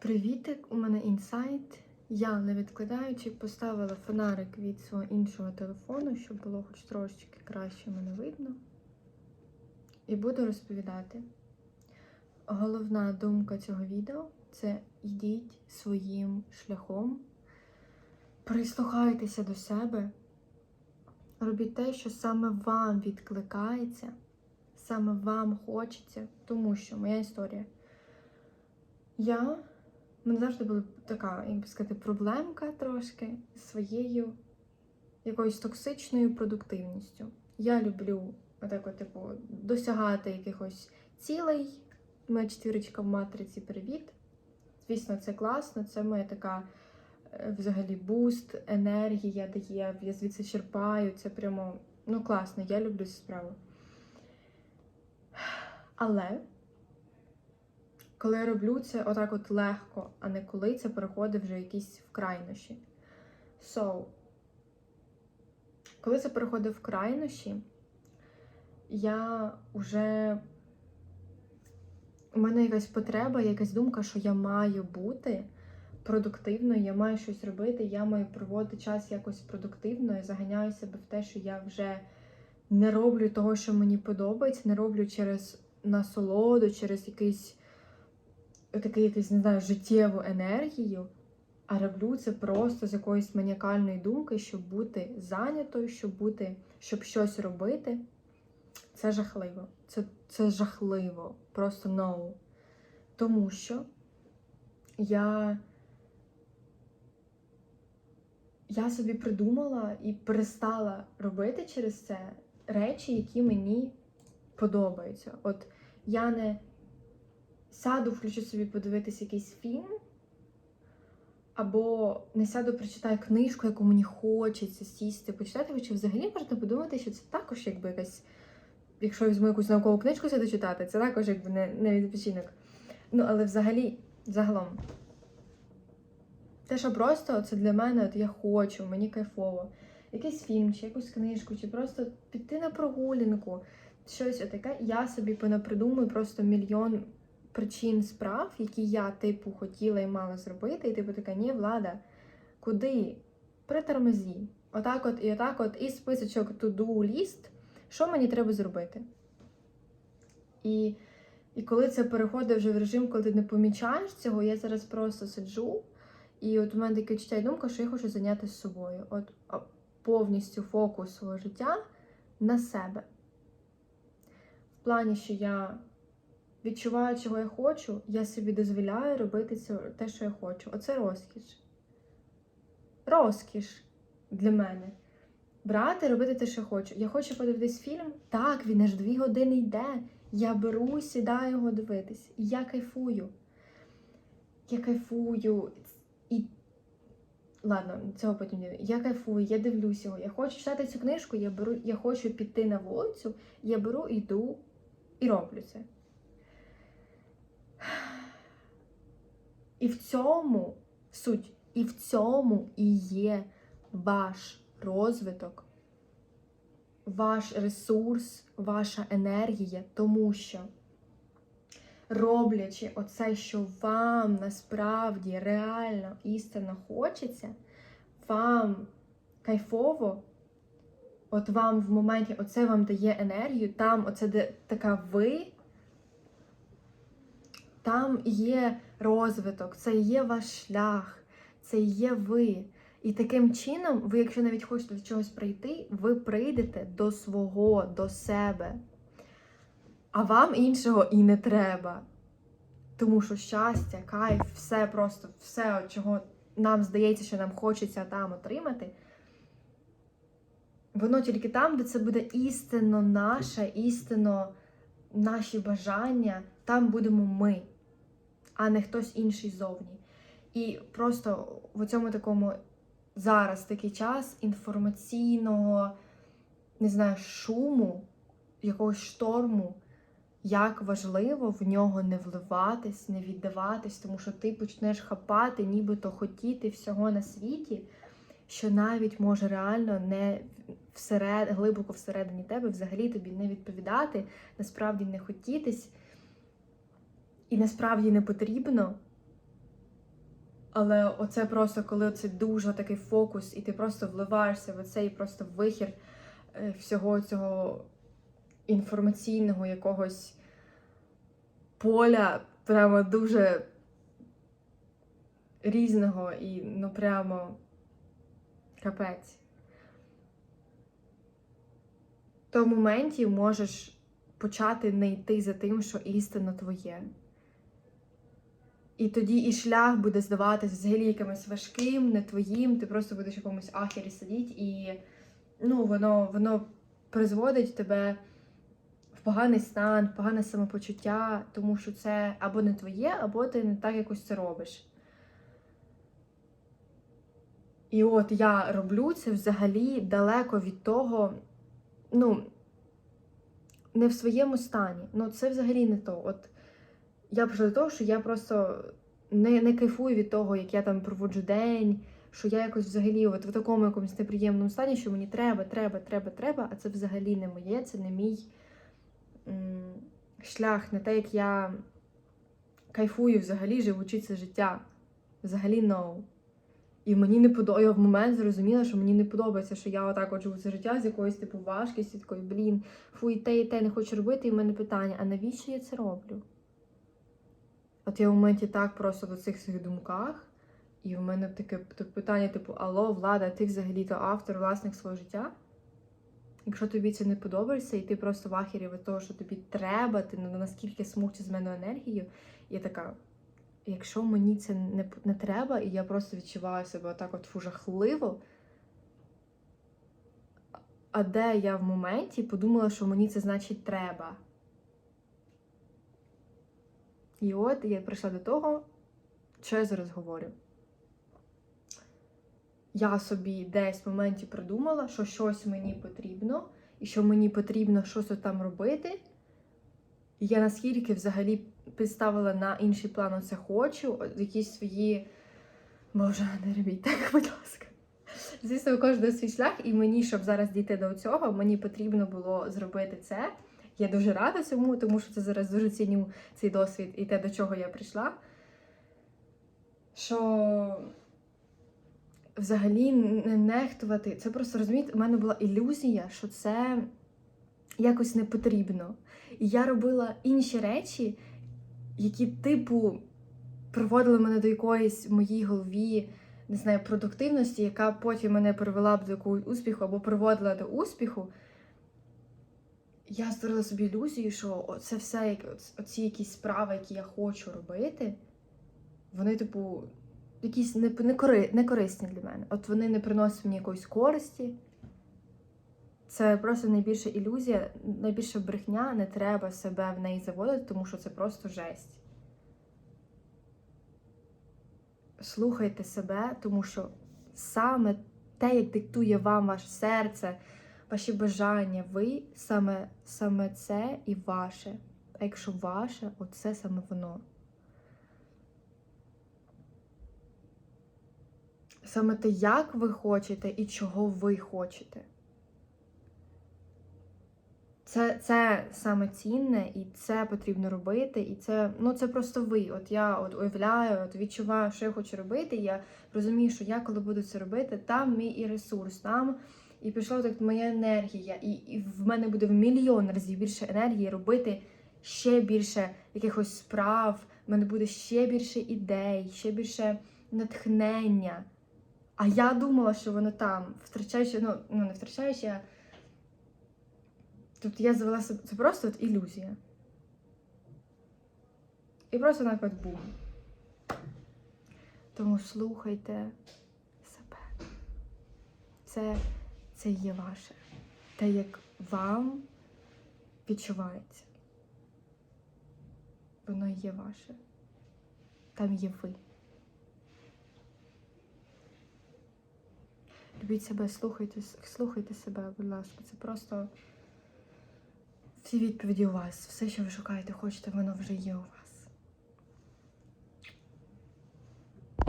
Привітик, у мене інсайт. Я, не відкладаючи, поставила фонарик від свого іншого телефону, щоб було хоч трошечки краще мене видно. І буду розповідати. Головна думка цього відео це йдіть своїм шляхом, прислухайтеся до себе, робіть те, що саме вам відкликається, саме вам хочеться, тому що моя історія. Я мене завжди була така, як би сказати, проблемка трошки з своєю якоюсь токсичною продуктивністю. Я люблю отак, от, типу, досягати якихось цілей. Моя четвірочка в матриці привіт. Звісно, це класно, це моя така е, взагалі буст, енергія дає, я звідси черпаю. Це прямо ну класно, я люблю цю справу. Але коли я роблю це отак от легко, а не коли це переходить вже якісь в крайнощі. So, коли це переходить в крайнощі, я вже. У мене якась потреба, якась думка, що я маю бути продуктивною, я маю щось робити, я маю проводити час якось продуктивно, я заганяю себе в те, що я вже не роблю того, що мені подобається, не роблю через насолоду, через якийсь такий якийсь, не знаю, життєву енергію, а роблю це просто з якоїсь маніакальної думки, щоб бути зайнятою, щоб бути, щоб щось робити. Це жахливо. Це, це жахливо. Просто no. Тому що я. Я собі придумала і перестала робити через це речі, які мені подобаються. От я не сяду, включу собі подивитись якийсь фільм, або не сяду, прочитаю книжку, яку мені хочеться сісти, почитати, чи взагалі можна подумати, що це також якби якась. Якщо візьму якусь наукову книжку сяду читати, це також якби не, не відпочинок. Ну, але взагалі, загалом, те, що просто це для мене, от я хочу, мені кайфово. Якийсь фільм, чи якусь книжку, чи просто піти на прогулянку, щось отаке, я собі понапридумую просто мільйон причин справ, які я, типу, хотіла і мала зробити, і типу така, ні, влада, куди? Притормозі. Отак от і отак от, і списочок to-do ліст, що мені треба зробити. І, і коли це переходить вже в режим, коли ти не помічаєш цього, я зараз просто сиджу, і от у мене таке відчуття і думка, що я хочу зайнятися собою. От повністю фокус свого життя на себе. В плані, що я відчуваю, чого я хочу, я собі дозволяю робити те, що я хочу. Оце розкіш. Розкіш для мене. Брати, робити те, що хочу. Я хочу подивитись фільм. Так, він аж дві години йде. Я беру, сідаю його дивитись. І я кайфую. Я кайфую. І ладно, цього потім не. Я кайфую, я дивлюсь його. Я хочу читати цю книжку, я беру, я хочу піти на вулицю, я беру, йду і роблю це. І в цьому суть, і в цьому і є ваш розвиток, ваш ресурс, ваша енергія, тому що, роблячи оце, що вам насправді реально істинно хочеться, вам кайфово, от вам в моменті оце вам дає енергію, там оце де така ви. Там є розвиток, це є ваш шлях, це є ви. І таким чином, ви, якщо навіть хочете до чогось прийти, ви прийдете до свого, до себе. А вам іншого і не треба. Тому що щастя, кайф, все просто, все, чого нам здається, що нам хочеться там отримати. Воно тільки там, де це буде істинно наше, істинно наші бажання, там будемо ми, а не хтось інший зовні. І просто в цьому такому зараз такий час інформаційного, не знаю, шуму, якогось шторму, як важливо в нього не вливатись, не віддаватись, тому що ти почнеш хапати, нібито хотіти всього на світі, що навіть може реально не всеред, глибоко всередині тебе взагалі тобі не відповідати, насправді не хотітись, і насправді не потрібно. Але оце просто коли це дуже такий фокус, і ти просто вливаєшся в цей просто вихір е, всього цього інформаційного якогось поля, прямо дуже різного і ну прямо капець. То в моменті можеш почати не йти за тим, що істинно твоє. І тоді і шлях буде здаватися взагалі якимось важким, не твоїм, ти просто будеш в якомусь ахері сидіти, і ну, воно, воно призводить тебе в поганий стан, в погане самопочуття, тому що це або не твоє, або ти не так якось це робиш. І от я роблю це взагалі далеко від того, ну, не в своєму стані. Ну, це взагалі не то. От я прийшла до того, що я просто не, не кайфую від того, як я там проводжу день, що я якось взагалі от в такому якомусь неприємному стані, що мені треба, треба, треба, треба, а це взагалі не моє, це не мій м, шлях, не те, як я кайфую взагалі, живучи це життя. Взагалі no. І мені не подобається, я в момент зрозуміла, що мені не подобається, що я отак от живу це життя з якоюсь типу важкістю, такою, блін, фу, і те, і те не хочу робити, і в мене питання, а навіщо я це роблю? От я в моменті так просто до цих своїх думках, і в мене таке питання, типу, алло, влада, ти взагалі-то автор, власник свого життя? Якщо тобі це не подобається, і ти просто в ахері від того, що тобі треба, ти наскільки смокче з мене енергію, я така. Якщо мені це не, не треба, і я просто відчуваю себе отак от фу жахливо, а де я в моменті подумала, що мені це значить треба. І от я прийшла до того, що я зараз говорю. Я собі десь в моменті придумала, що щось мені потрібно, і що мені потрібно щось там робити. І я наскільки взагалі підставила на інший план це хочу, якісь свої. Боже, не робіть так, будь ласка. Звісно, у кожного свій шлях, і мені, щоб зараз дійти до цього, мені потрібно було зробити це. Я дуже рада цьому, тому що це зараз дуже ціню цей досвід і те, до чого я прийшла. Що взагалі не нехтувати. Це просто розумієте, у мене була ілюзія, що це якось не потрібно. І я робила інші речі, які, типу, приводили мене до якоїсь в моїй голові, не знаю, продуктивності, яка потім мене привела б до якогось успіху або приводила до успіху. Я створила собі ілюзію, що це все, оці якісь справи, які я хочу робити, вони, типу, якісь не, не, не корисні для мене. От вони не приносять мені якоїсь користі. Це просто найбільша ілюзія, найбільша брехня, не треба себе в неї заводити, тому що це просто жесть. Слухайте себе, тому що саме те, як диктує вам ваше серце, ваші бажання, ви саме, саме це і ваше. А якщо ваше, оце саме воно. Саме те, як ви хочете і чого ви хочете. Це, це саме цінне, і це потрібно робити. І це, ну, це просто ви. От я от уявляю, от відчуваю, що я хочу робити. Я розумію, що я коли буду це робити, там мій і ресурс, там і пішла так моя енергія, і, і в мене буде в мільйон разів більше енергії робити ще більше якихось справ. В мене буде ще більше ідей, ще більше натхнення. А я думала, що воно там, втрачаючи, ну, ну не втрачаючи, а Тобто я завела себе. Це просто от ілюзія. І просто от бум. Тому слухайте себе. Це, це є ваше. Те, як вам відчувається. Воно є ваше. Там є ви. Любіть себе, слухайте, слухайте себе, будь ласка. Це просто. Всі відповіді у вас. Все, що ви шукаєте, хочете, воно вже є у вас.